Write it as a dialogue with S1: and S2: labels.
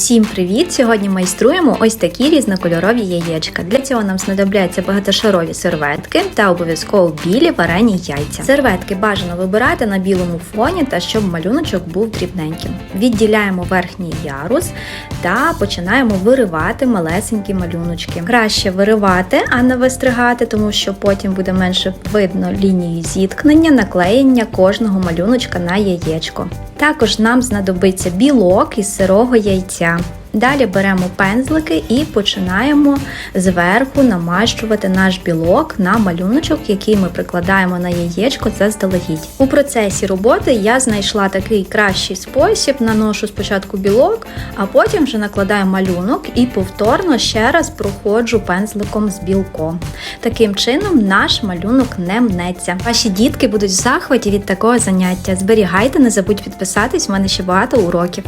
S1: Всім привіт! Сьогодні майструємо ось такі різнокольорові яєчка. Для цього нам знадобляться багатошарові серветки та обов'язково білі варені яйця. Серветки бажано вибирати на білому фоні та щоб малюночок був дрібненьким. Відділяємо верхній ярус та починаємо виривати малесенькі малюночки. Краще виривати, а не вистригати, тому що потім буде менше видно лінії зіткнення, наклеєння кожного малюночка на яєчко. Також нам знадобиться білок із сирого яйця. Далі беремо пензлики і починаємо зверху намащувати наш білок на малюночок, який ми прикладаємо на яєчко заздалегідь. У процесі роботи я знайшла такий кращий спосіб: наношу спочатку білок, а потім вже накладаю малюнок і повторно ще раз проходжу пензликом з білком. Таким чином наш малюнок не мнеться. Ваші дітки будуть в захваті від такого заняття. Зберігайте, не забудь підписатись, в мене ще багато уроків.